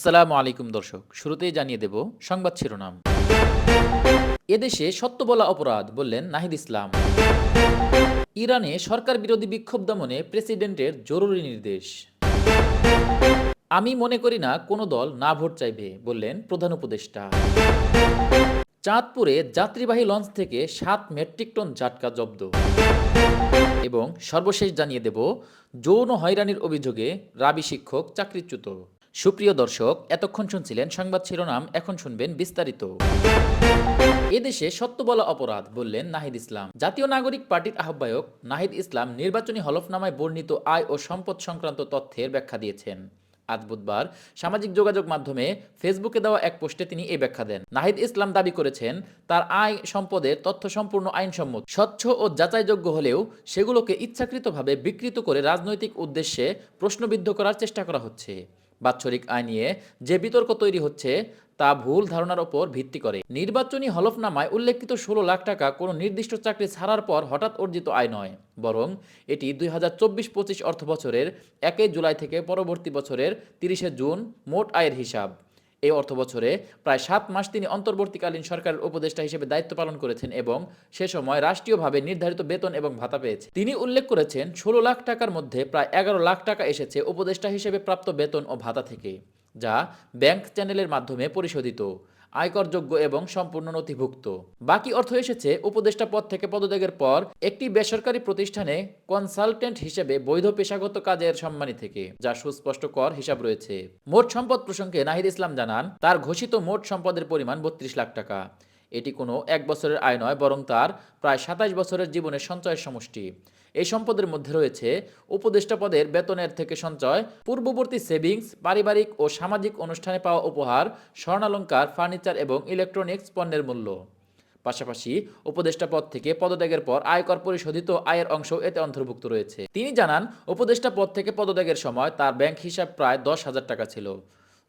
আসসালামু আলাইকুম দর্শক, শুরুতেই জানিয়ে দেব সংবাদ শিরোনাম। এদেশে সত্য বলা অপরাধ, বললেন নাহিদ ইসলাম। ইরানে সরকার বিরোধী বিক্ষোভ দমনে প্রেসিডেন্টের জরুরি নির্দেশ। আমি মনে করি না কোনো দল না ভোট চাইবে, বললেন প্রধান উপদেষ্টা। চাঁদপুরে যাত্রীবাহী লঞ্চ থেকে সাত মেট্রিক টন জাটকা জব্দ। এবং সর্বশেষ জানিয়ে দেব, যৌন হয়রানির অভিযোগে রাবি শিক্ষক চাকরিচ্যুত। সুপ্রিয় দর্শক, এতক্ষণ শুনছিলেন সংবাদ শিরোনাম, এখন শুনবেন বিস্তারিত। এদেশে সত্য বলা অপরাধ, বললেন নাহিদ ইসলাম। জাতীয় নাগরিক পার্টির আহ্বায়ক নাহিদ ইসলাম নির্বাচনী হলফনামায় বর্ণিত আয় ও সম্পদ সংক্রান্ত তথ্যের ব্যাখ্যা দিয়েছেন। আজ বুধবার সামাজিক যোগাযোগ মাধ্যমে ফেসবুকে দেওয়া এক পোস্টে তিনি এই ব্যাখ্যা দেন। নাহিদ ইসলাম দাবি করেছেন, তার আয় সম্পদের তথ্য সম্পূর্ণ আইনসম্মত, স্বচ্ছ ও যাচাইযোগ্য হলেও সেগুলোকে ইচ্ছাকৃতভাবে বিকৃত করে রাজনৈতিক উদ্দেশ্যে প্রশ্নবিদ্ধ করার চেষ্টা করা হচ্ছে। বাৎসরিক আয় নিয়ে যে বিতর্ক তৈরি হচ্ছে, তা ভুল ধারণার ওপর ভিত্তি করে। নির্বাচনী হলফনামায় উল্লেখিত ষোলো লাখ টাকা কোনো নির্দিষ্ট চাকরি ছাড়ার পর হঠাৎ অর্জিত আয় নয়, বরং এটি দুই হাজার চব্বিশ পঁচিশ অর্থবছরের একই জুলাই থেকে পরবর্তী বছরের তিরিশে জুন মোট আয়ের হিসাব। এই অর্থ বছরে প্রায় সাত মাস তিনি অন্তর্বর্তীকালীন সরকারের উপদেষ্টা হিসেবে দায়িত্ব পালন করেছেন এবং সে সময় রাষ্ট্রীয়ভাবে নির্ধারিত বেতন এবং ভাতা পেয়েছে। তিনি উল্লেখ করেছেন, ষোলো লাখ টাকার মধ্যে প্রায় এগারো লাখ টাকা এসেছে উপদেষ্টা হিসেবে প্রাপ্ত বেতন ও ভাতা থেকে, যা ব্যাংক চ্যানেলের মাধ্যমে পরিশোধিত। আয়করযোগ্য এবং সম্পূর্ণ নথিভুক্ত। বাকি অর্থ এসেছে, উপদেষ্টা পদ থেকে পদত্যাগের পর একটি বেসরকারি প্রতিষ্ঠানে কনসালটেন্ট হিসেবে বৈধ পেশাগত কাজের সম্মানী থেকে, যা সুস্পষ্ট কর হিসাব রয়েছে। মোট সম্পদ প্রসঙ্গে নাহিদ ইসলাম জানান, তার ঘোষিত মোট সম্পদের পরিমাণ বত্রিশ লাখ টাকা। এটি কোনো এক বছরের আয় নয়, বরং তার প্রায় সাতাশ বছরের জীবনের সঞ্চয়ের সমষ্টি। এই সম্পদের মধ্যে রয়েছে উপদেষ্টা পদের বেতনের থেকে সঞ্চয়, পূর্ববর্তী সেভিংস, পারিবারিক ও সামাজিক অনুষ্ঠানে পাওয়া উপহার, স্বর্ণালঙ্কার, ফার্নিচার এবং ইলেকট্রনিক্স পণ্যের মূল্য। পাশাপাশি উপদেষ্টা পদ থেকে পদত্যাগের পর আয়কর পরিশোধিত আয়ের অংশ এতে অন্তর্ভুক্ত রয়েছে। তিনি জানান, উপদেষ্টা পদ থেকে পদত্যাগের সময় তার ব্যাংক হিসাব প্রায় দশ হাজার টাকা ছিল।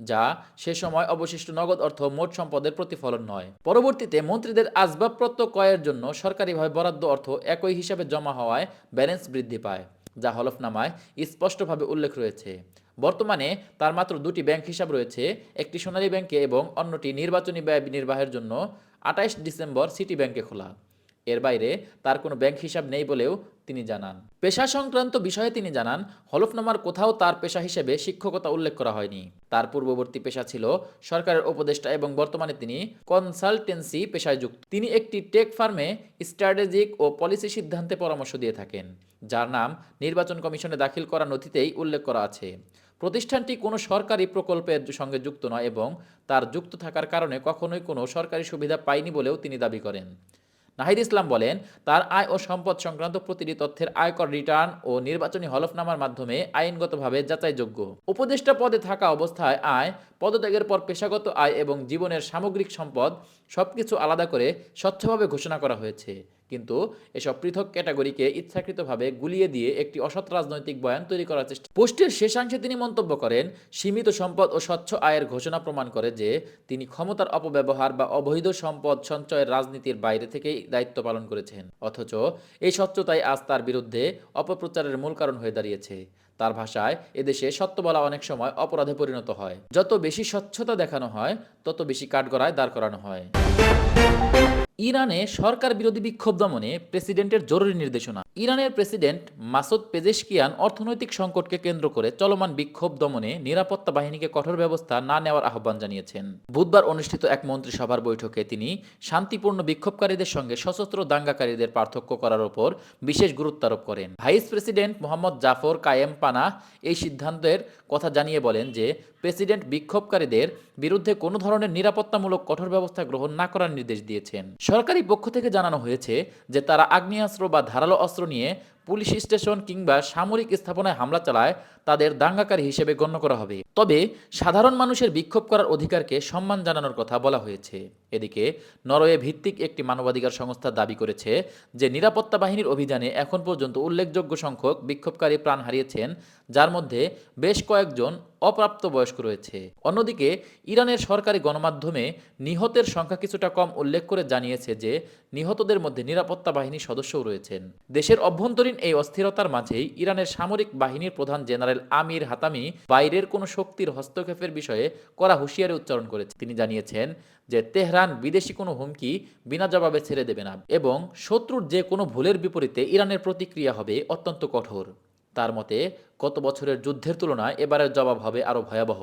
যা সে সময় অবশিষ্ট নগদ অর্থ মোট সম্পদের প্রতিফলন নয়। পরবর্তীতে মন্ত্রীদের আসবাবপত্র ক্রয়ের জন্য সরকারিভাবে বরাদ্দ অর্থ একই হিসাবে জমা হওয়ায় ব্যালেন্স বৃদ্ধি পায়, যা হলফনামায় স্পষ্টভাবে উল্লেখ রয়েছে। বর্তমানে তার মাত্র দুটি ব্যাংক হিসাব রয়েছে, একটি সোনালী ব্যাংকে এবং অন্যটি নির্বাচনী ব্যয় নির্বাহের জন্য আঠাইশ ডিসেম্বর সিটি ব্যাংকে খোলা। এর বাইরে তার কোনো ব্যাংক হিসাব নেই বলেও তিনি জানান। পেশা সংক্রান্ত বিষয়ে তিনি জানান, হলফনামার কোথাও তার পেশা হিসেবে শিক্ষকতা উল্লেখ করা হয়নি। তার পূর্ববর্তী পেশা ছিল সরকারের উপদেষ্টা এবং বর্তমানে তিনি কনসালটেন্সি পেশায় যুক্ত। তিনি একটি টেক ফার্মে স্ট্র্যাটেজিক ও পলিসি সিদ্ধান্তে পরামর্শ দিয়ে থাকেন, যার নাম নির্বাচন কমিশনে দাখিল করা নথিতেই উল্লেখ করা আছে। প্রতিষ্ঠানটি কোনো সরকারি প্রকল্পের সঙ্গে যুক্ত নয় এবং তার যুক্ত থাকার কারণে কখনোই কোনো সরকারি সুবিধা পায়নি বলেও তিনি দাবি করেন। নাহিদ ইসলাম বলেন, তার আয় ও সম্পদ সংক্রান্ত প্রতিটি তথ্যের আয়কর রিটার্ন ও নির্বাচনী হলফনামার মাধ্যমে আইনগতভাবে যাচাইযোগ্য। উপদেষ্টা পদে থাকা অবস্থায় আয় পদত্যাগের পর পেশাগত আয় এবং জীবনের সামগ্রিক সম্পদ সবকিছু আলাদা করে স্বচ্ছভাবে ঘোষণা করা হয়েছে। কিন্তু এসব পৃথক ক্যাটাগরিকে ইচ্ছাকৃতভাবে গুলিয়ে দিয়ে একটি অসৎ রাজনৈতিক বয়ান তৈরি করার চেষ্টা পোস্টের শেষাংশে তিনি মন্তব্য করেন, সীমিত সম্পদ ও স্বচ্ছ আয়ের ঘোষণা প্রমাণ করে যে তিনি ক্ষমতার অপব্যবহার বা অবৈধ সম্পদ সঞ্চয়ের রাজনীতির বাইরে থেকেই দায়িত্ব পালন করেছেন। অথচ এই স্বচ্ছতাই আজ তার বিরুদ্ধে অপপ্রচারের মূল কারণ হয়ে দাঁড়িয়েছে। তার ভাষায় এদেশে সত্য বলা অনেক সময় অপরাধে পরিণত হয়। যত বেশি স্বচ্ছতা দেখানো হয়, তত বেশি কাঠগড়ায় দাঁড় করানো হয়। ইরানে সরকার বিরোধী বিক্ষোভ দমনে প্রেসিডেন্টের জরুরি নির্দেশনা। ইরানের প্রেসিডেন্ট মাসুদ পেজেশকিয়ান অর্থনৈতিক সংকটকে কেন্দ্র করে চলমান বিক্ষোভ দমনে নিরাপত্তা বাহিনীকে কঠোর ব্যবস্থা না নেওয়ার আহ্বান জানিয়েছেন। বুধবার অনুষ্ঠিত এক মন্ত্রিসভার বৈঠকে তিনি শান্তিপূর্ণ বিক্ষোভকারীদের সঙ্গে সশস্ত্র দাঙ্গাকারীদের পার্থক্য করার উপর বিশেষ গুরুত্ব আরোপ করেন। ভাইস প্রেসিডেন্ট মোহাম্মদ জাফর কায়েম পানা এই সিদ্ধান্তের কথা জানিয়ে বলেন যে, প্রেসিডেন্ট বিক্ষোভকারীদের বিরুদ্ধে কোনো ধরনের নিরাপত্তামূলক কঠোর ব্যবস্থা গ্রহণ না করার নির্দেশ দিয়েছেন। সরকারি পক্ষ থেকে জানানো হয়েছে যে তারা আগ্নেয়াস্ত্র বা ধারালো অস্ত্র নিয়ে পুলিশ স্টেশন কিংবা সামরিক স্থাপনায় হামলা চালায় তাদের দাঙ্গাকারী হিসেবে গণ্য করা হবে। তবে সাধারণ মানুষের বিক্ষোভ করার অধিকারকে সম্মান জানানোর কথা বলা হয়েছে। এদিকে নরওয়ে ভিত্তিক একটি মানবাধিকার সংস্থা দাবি করেছে যে নিরাপত্তা বাহিনীর অভিযানে এখন পর্যন্ত উল্লেখযোগ্য সংখ্যক বিক্ষোভকারী প্রাণ হারিয়েছেন, যার মধ্যে বেশ কয়েকজন অপ্রাপ্তবয়স্ক রয়েছে। অন্যদিকে ইরানের সরকারি গণমাধ্যমে নিহতের সংখ্যা কিছুটা কম উল্লেখ করে জানিয়েছে যে নিহতদের মধ্যে নিরাপত্তা বাহিনীর সদস্যও রয়েছেন। দেশের অভ্যন্তরীণ এই অস্থিরতার মাঝেই ইরানের সামরিক বাহিনীর প্রধান জেনারেল আমির হাতামি বাইরের কোনো শক্তির হস্তক্ষেপের বিষয়ে কড়া হুঁশিয়ারি উচ্চারণ করেছে। তিনি জানিয়েছেন যে, তেহরান বিদেশি কোনো হুমকি বিনা জবাবে ছেড়ে দেবে না এবং শত্রুর যে কোনো ভুলের বিপরীতে ইরানের প্রতিক্রিয়া হবে অত্যন্ত কঠোর। তার মতে, গত বছরের যুদ্ধের তুলনায় এবারের জবাব হবে আরও ভয়াবহ।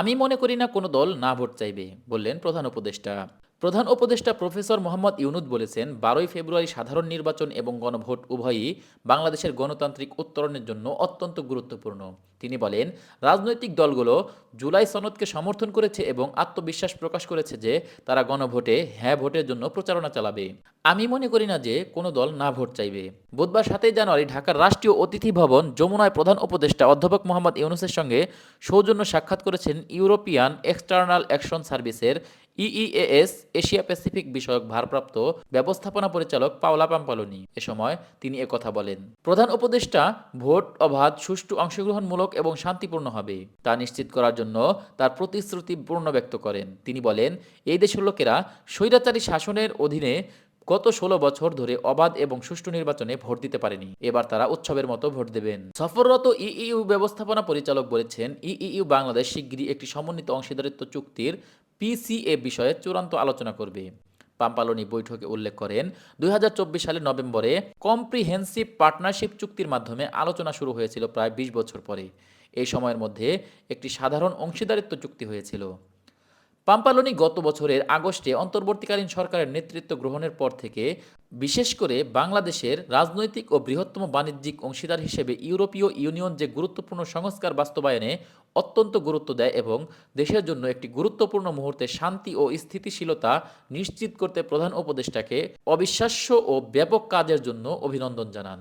আমি মনে করি না কোনো দল না ভোট চাইবে, বললেন প্রধান উপদেষ্টা। প্রধান উপদেষ্টা প্রফেসর মোহাম্মদ ইউনুদ বলেছেন, বারোই ফেব্রুয়ারি সাধারণ নির্বাচন এবং গণভোট উভয়ই বাংলাদেশের গণতান্ত্রিক উত্তরণের জন্য অত্যন্ত গুরুত্বপূর্ণ। তিনি বলেন, রাজনৈতিক দলগুলো জুলাই সনদকে সমর্থন করেছে এবং আত্মবিশ্বাস প্রকাশ করেছে যে তারা গণভোটে হ্যাঁ ভোটের জন্য প্রচারণা চালাবে। আমি মনে করি না যে কোনো দল না ভোট চাইবে। বুধবার সাতই জানুয়ারি ঢাকার রাষ্ট্রীয় অতিথি ভবন যমুনায় প্রধান উপদেষ্টা অধ্যাপক মোহাম্মদ ইউনুসের সঙ্গে সৌজন্য সাক্ষাৎ করেছেন ইউরোপিয়ান এক্সটার্নাল অ্যাকশন সার্ভিসের ইইএএস এশিয়া প্যাসিফিক বিষয়ক ভারপ্রাপ্ত ব্যবস্থাপনা পরিচালক পাওলা পাম্পালোনি। এ সময় তিনি একথা বলেন। প্রধান উপদেষ্টা ভোট, অবাধ, সুষ্ঠু অংশগ্রহণমূলক এবং শান্তিপূর্ণ হবে, তা নিশ্চিত করার জন্য তার প্রতিশ্রুতি পূর্ণ ব্যক্ত করেন। তিনি বলেন, এই দেশের লোকেরা স্বৈরাচারী শাসনের অধীনে গত ষোলো বছর ধরে অবাধ এবং সুষ্ঠু নির্বাচনে ভোট দিতে পারেনি। এবার তারা উৎসবের মতো ভোট দেবেন। সফররত ইইউ ব্যবস্থাপনা পরিচালক বলেছেন, ইইউ বাংলাদেশ শিগগিরই একটি সমন্বিত অংশীদারিত্ব চুক্তির পিসিএ বিষয়ে চূড়ান্ত আলোচনা করবে। পাম্পালোনি বৈঠকে উল্লেখ করেন, দুই সালের নভেম্বরে কম্প্রিহেন্সিভ পার্টনারশিপ চুক্তির মাধ্যমে আলোচনা শুরু হয়েছিল প্রায় ২০ বছর পরে। এই সময়ের মধ্যে একটি সাধারণ অংশীদারিত্ব চুক্তি হয়েছিল। পাম্পালোনি গত বছরের আগস্টে অন্তর্বর্তীকালীন সরকারের নেতৃত্ব গ্রহণের পর থেকে বিশেষ করে বাংলাদেশের রাজনৈতিক ও বৃহত্তম বাণিজ্যিক অংশীদার হিসেবে ইউরোপীয় ইউনিয়ন যে গুরুত্বপূর্ণ সংস্কার বাস্তবায়নে অত্যন্ত গুরুত্ব দেয় এবং দেশের জন্য একটি গুরুত্বপূর্ণ মুহূর্তে শান্তি ও স্থিতিশীলতা নিশ্চিত করতে প্রধান উপদেষ্টাকে অবিশ্বাস্য ও ব্যাপক কাজের জন্য অভিনন্দন জানান।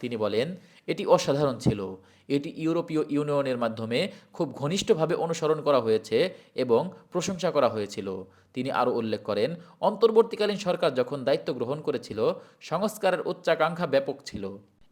তিনি বলেন, এটি অসাধারণ ছিল। এটি ইউরোপীয় ইউনিয়নের মাধ্যমে খুব ঘনিষ্ঠভাবে অনুসরণ করা হয়েছে এবং প্রশংসা করা হয়েছিল। তিনি আরও উল্লেখ করেন, অন্তর্বর্তীকালীন সরকার যখন দায়িত্ব গ্রহণ করেছিল, সংস্কারের উচ্চাকাঙ্ক্ষা ব্যাপক ছিল।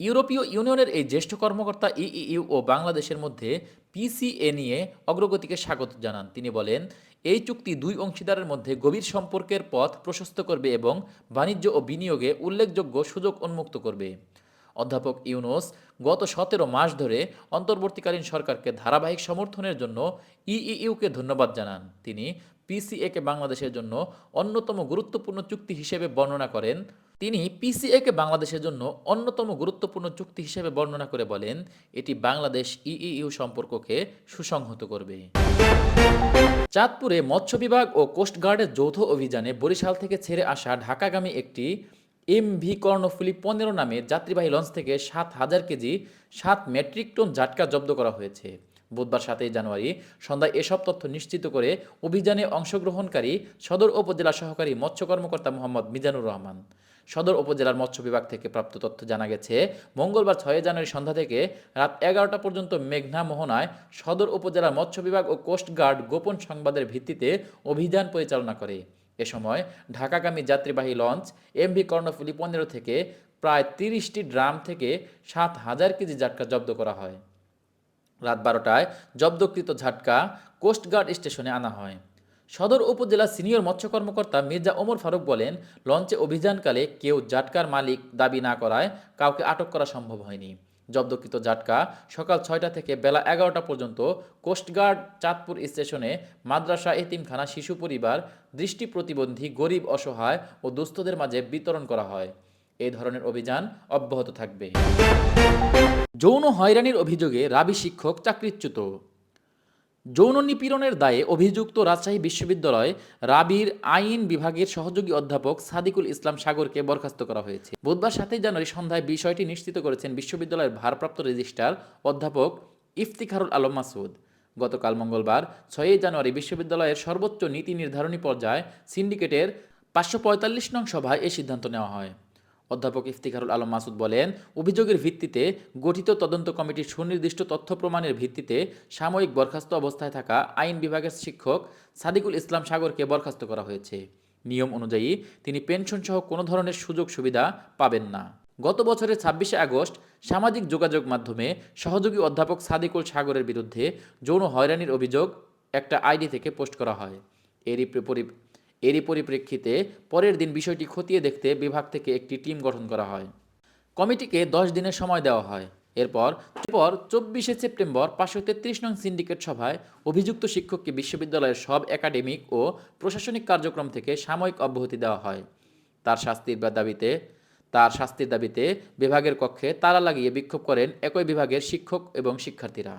ইউরোপীয় ইউনিয়নের এই জ্যেষ্ঠ কর্মকর্তা ইইউ ও বাংলাদেশের মধ্যে পিসিএ নিয়ে অগ্রগতিকে স্বাগত জানান। তিনি বলেন, এই চুক্তি দুই অংশীদারের মধ্যে গভীর সম্পর্কের পথ প্রশস্ত করবে এবং বাণিজ্য ও বিনিয়োগে উল্লেখযোগ্য সুযোগ উন্মুক্ত করবে। অধ্যাপক ইউনুস, গত সতেরো মাস ধরে অন্তর্বর্তীকালীন সরকারকে ধারাবাহিক সমর্থনের জন্য ইইউকে ধন্যবাদ জানান। তিনি পিসিএকে বাংলাদেশের জন্য অন্যতম গুরুত্বপূর্ণ চুক্তি হিসেবে বর্ণনা করেন। তিনি পিসিএকে বাংলাদেশের জন্য অন্যতম গুরুত্বপূর্ণ চুক্তি হিসেবে বর্ণনা করে বলেন, এটি বাংলাদেশ ইইউ সম্পর্ককে সুসংহত করবে। চাঁদপুরে মৎস্য বিভাগ ও কোস্টগার্ডের যৌথ অভিযানে বরিশাল থেকে ছেড়ে আসা ঢাকাগামী একটি এম ভি কর্ণফুলি পনেরো নামে যাত্রীবাহী লঞ্চ থেকে সাত হাজার কেজি, সাত মেট্রিক টন জাটকা জব্দ করা হয়েছে। বুধবার সাতই জানুয়ারি সন্ধ্যায় এসব তথ্য নিশ্চিত করে অভিযানে অংশগ্রহণকারী সদর উপজেলা সহকারী মৎস্য কর্মকর্তা মোহাম্মদ মিজানুর রহমান। সদর উপজেলার মৎস্য বিভাগ থেকে প্রাপ্ত তথ্য জানা গেছে, মঙ্গলবার ছয় জানুয়ারি সন্ধ্যা থেকে রাত এগারোটা পর্যন্ত মেঘনা মোহনায় সদর উপজেলার মৎস্য বিভাগ ও কোস্টগার্ড গোপন সংবাদের ভিত্তিতে অভিযান পরিচালনা করে। এ সময় ঢাকাগামী যাত্রীবাহী লঞ্চ এমভি কর্ণফুলি পনেরো থেকে প্রায় তিরিশটি ড্রাম থেকে সাত হাজার কেজি জাটকা জব্দ করা হয়। রাত বারোটায় জব্দকৃত ঝাটকা কোস্টগার্ড স্টেশনে আনা হয়। সদর উপজেলা সিনিয়র মৎস্য কর্মকর্তা মির্জা ওমর ফারুক বলেন, লঞ্চে অভিযানকালে কেউ জাটকার মালিক দাবি না করায় কাউকে আটক করা সম্ভব হয়নি। জব্দকৃত জাটকা। সকাল ছয়টা থেকে বেলা এগারোটা পর্যন্ত কোস্টগার্ড চাঁদপুর স্টেশনে মাদ্রাসা, এতিমখানা, শিশু পরিবার, দৃষ্টি প্রতিবন্ধী, গরিব, অসহায় ও দুস্থদের মাঝে বিতরণ করা হয়। এই ধরনের অভিযান অব্যাহত থাকবে। যৌন হয়রানির অভিযোগে রাবি শিক্ষক চাকরিচ্যুত। যৌন নিপীড়নের দায়ে অভিযুক্ত রাজশাহী বিশ্ববিদ্যালয় রাবির আইন বিভাগের সহযোগী অধ্যাপক সাদিকুল ইসলাম সাগরকে বরখাস্ত করা হয়েছে। বুধবার সাতই জানুয়ারি সন্ধ্যায় বিষয়টি নিশ্চিত করেছেন বিশ্ববিদ্যালয়ের ভারপ্রাপ্ত রেজিস্ট্রার অধ্যাপক ইফতিখারুল আলম মাসুদ গতকাল মঙ্গলবার ছয়ই জানুয়ারি বিশ্ববিদ্যালয়ের সর্বোচ্চ নীতি নির্ধারণী পর্যায়ে সিন্ডিকেটের পাঁচশো পঁয়তাল্লিশ নং সভায় এই সিদ্ধান্ত নেওয়া হয়। অধ্যাপক ইফতিখারুল আলম মাসুদ বলেন, অভিযোগের ভিত্তিতে গঠিত তদন্ত কমিটির সুনির্দিষ্ট তথ্য প্রমাণের ভিত্তিতে সাময়িক বরখাস্ত অবস্থায় থাকা আইন বিভাগের শিক্ষক সাদিকুল ইসলাম সাগরকে বরখাস্ত করা হয়েছে। নিয়ম অনুযায়ী তিনি পেনশন সহ কোনো ধরনের সুযোগ সুবিধা পাবেন না। গত বছরের ছাব্বিশে আগস্ট সামাজিক যোগাযোগ মাধ্যমে সহযোগী অধ্যাপক সাদিকুল সাগরের বিরুদ্ধে যৌন হয়রানির অভিযোগ একটা আইডি থেকে পোস্ট করা হয়। এরই এরই পরিপ্রেক্ষিতে পরের দিন বিষয়টি খতিয়ে দেখতে বিভাগ থেকে একটি টিম গঠন করা হয়। কমিটিকে দশ দিনের সময় দেওয়া হয়। এরপর এরপর চব্বিশে সেপ্টেম্বর পাঁচশো তেত্রিশ নং সিন্ডিকেট সভায় অভিযুক্ত শিক্ষককে বিশ্ববিদ্যালয়ের সব একাডেমিক ও প্রশাসনিক কার্যক্রম থেকে সাময়িক অব্যাহতি দেওয়া হয়। তার শাস্তির দাবিতে, তার শাস্তির দাবিতে বিভাগের কক্ষে তালা লাগিয়ে বিক্ষোভ করেন একই বিভাগের শিক্ষক এবং শিক্ষার্থীরা।